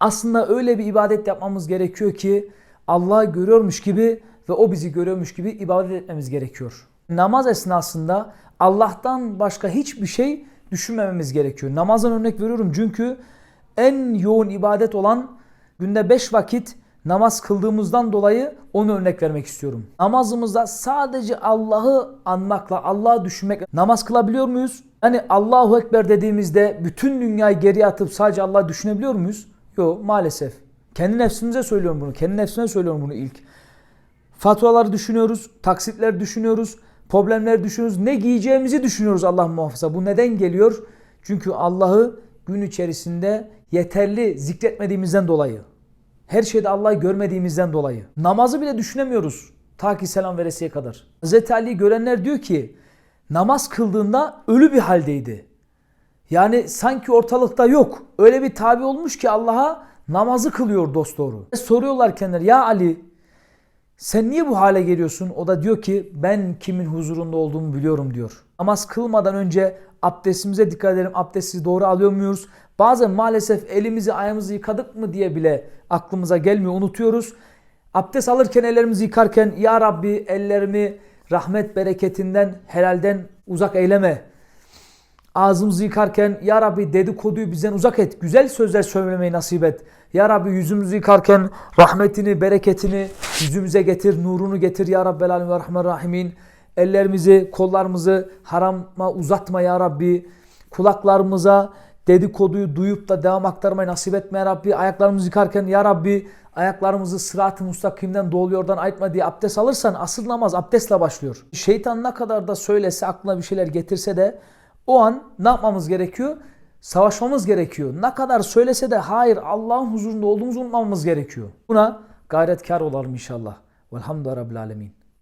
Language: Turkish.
Aslında öyle bir ibadet yapmamız gerekiyor ki Allah'ı görüyormuş gibi ve o bizi görüyormuş gibi ibadet etmemiz gerekiyor. Namaz esnasında Allah'tan başka hiçbir şey düşünmememiz gerekiyor. Namazdan örnek veriyorum çünkü en yoğun ibadet olan günde 5 vakit namaz kıldığımızdan dolayı onu örnek vermek istiyorum. Namazımızda sadece Allah'ı anmakla, Allah'ı düşünmekle namaz kılabiliyor muyuz? Hani Allahu Ekber dediğimizde bütün dünyayı geriye atıp sadece Allah'ı düşünebiliyor muyuz? Yok maalesef. Kendi nefsimize söylüyorum bunu. Kendi nefsime söylüyorum bunu ilk. Faturaları düşünüyoruz, taksitler düşünüyoruz, problemler düşünüyoruz. Ne giyeceğimizi düşünüyoruz Allah muhafaza. Bu neden geliyor? Çünkü Allah'ı gün içerisinde yeterli zikretmediğimizden dolayı. Her şeyde Allah'ı görmediğimizden dolayı. Namazı bile düşünemiyoruz. Ta ki selam veresiye kadar. Hz. Ali görenler diyor ki namaz kıldığında ölü bir haldeydi. Yani sanki ortalıkta yok. Öyle bir tabi olmuş ki Allah'a namazı kılıyor dosdoğru. Soruyorlar kendileri ya Ali sen niye bu hale geliyorsun? O da diyor ki ben kimin huzurunda olduğumu biliyorum diyor. Namaz kılmadan önce abdestimize dikkat edelim. Abdesti doğru alıyor muyuz? Bazen maalesef elimizi ayağımızı yıkadık mı diye bile aklımıza gelmiyor unutuyoruz. Abdest alırken ellerimizi yıkarken ya Rabbi ellerimi rahmet bereketinden helalden uzak eyleme. Ağzımızı yıkarken Ya Rabbi dedikoduyu bizden uzak et. Güzel sözler söylemeyi nasip et. Ya Rabbi yüzümüzü yıkarken rahmetini, bereketini yüzümüze getir, nurunu getir Ya Rabbel Alemin ve Rahman Rahimin. Ellerimizi, kollarımızı harama uzatma Ya Rabbi. Kulaklarımıza dedikoduyu duyup da devam aktarmayı nasip etme Ya Rabbi. Ayaklarımızı yıkarken Ya Rabbi ayaklarımızı sırat-ı mustakimden doğru yoldan ayıtma diye abdest alırsan asıl namaz abdestle başlıyor. Şeytan ne kadar da söylese aklına bir şeyler getirse de o an ne yapmamız gerekiyor? Savaşmamız gerekiyor. Ne kadar söylese de hayır Allah'ın huzurunda olduğumuzu unutmamamız gerekiyor. Buna gayretkar olalım inşallah. Velhamdülillahi Rabbil Alemin.